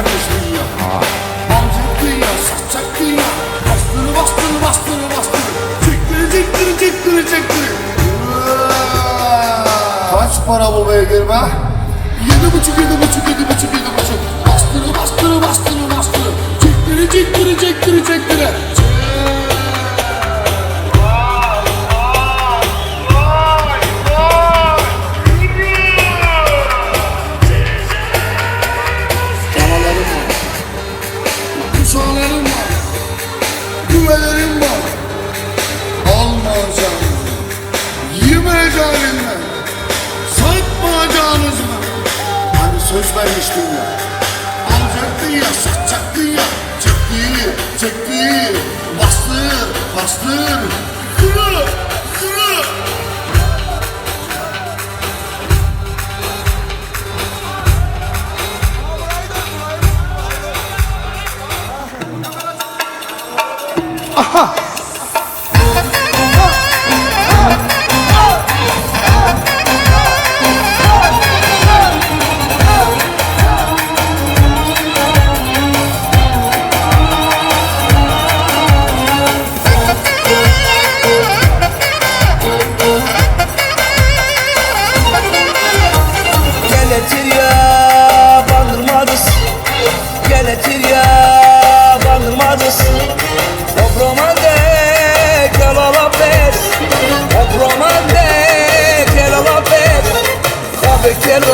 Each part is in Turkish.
vermiş dünya Alacaktın ya satacaktın ya Bastırı bastırı bastırı bastırı. Çektiri çektiri çektiri çektiri. Kaç para bu beygir be? Yedi buçuk yedi buçuk yedi buçuk yedi buçuk. Bastırı bastırı bastırı bastırı Çektiği Bastır bastır Kırı kırı Geletir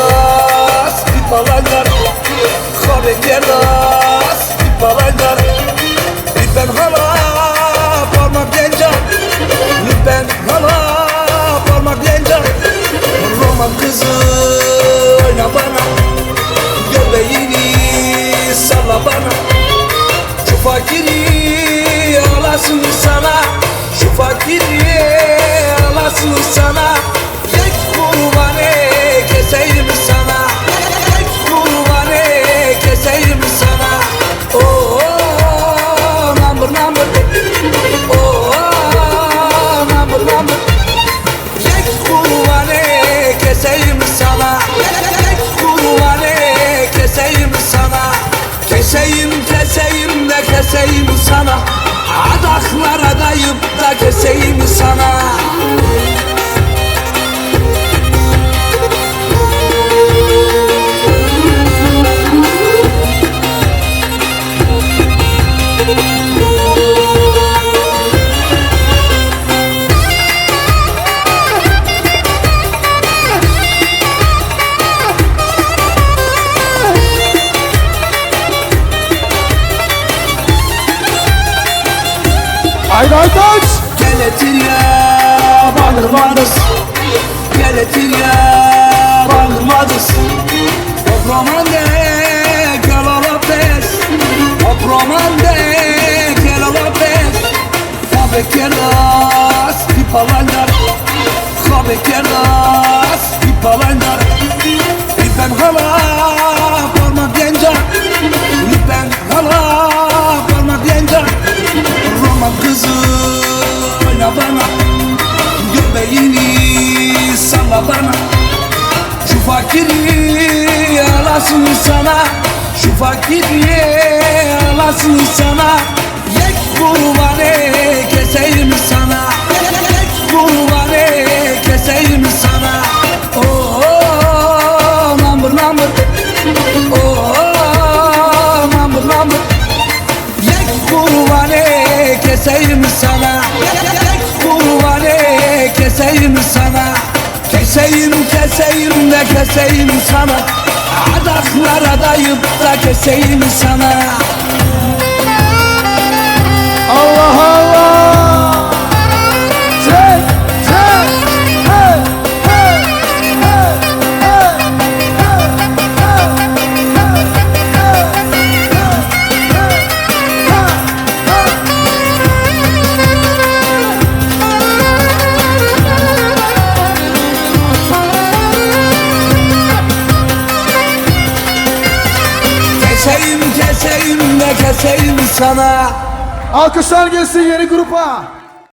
Habe keras bir balaylar Habe keras bir balaylar. Lütfen hala parmak genca Lütfen hala parmak genca Roman kızı oyna bana Göbeğini salla bana. Şu fakiri alasın sana Şu fakiri Keseyim keseyim de keseyim sana. Adaklara dayıp da keseyim sana Haydi haydi aç. Geletir ya bandırmadız Geletir ya bandırmadız O romande gel ala pes O romande gel ala pes Habe keras bir palanlar Habe keras bir palanlar Lütfen hala bana Göbeğini salla bana. Şu fakiri alasın sana Şu fakiri alasın sana. Yek kurbanı keseyim sana Yek kurbanı keseyim sana. Oh, oh number number Oh, oh number number Yek kurbanı keseyim sana keseyim sana Keseyim keseyim de keseyim sana. Adaklara dayıp da keseyim sana Keseyim keseyim de keseyim sana Alkışlar gelsin yeni grupa.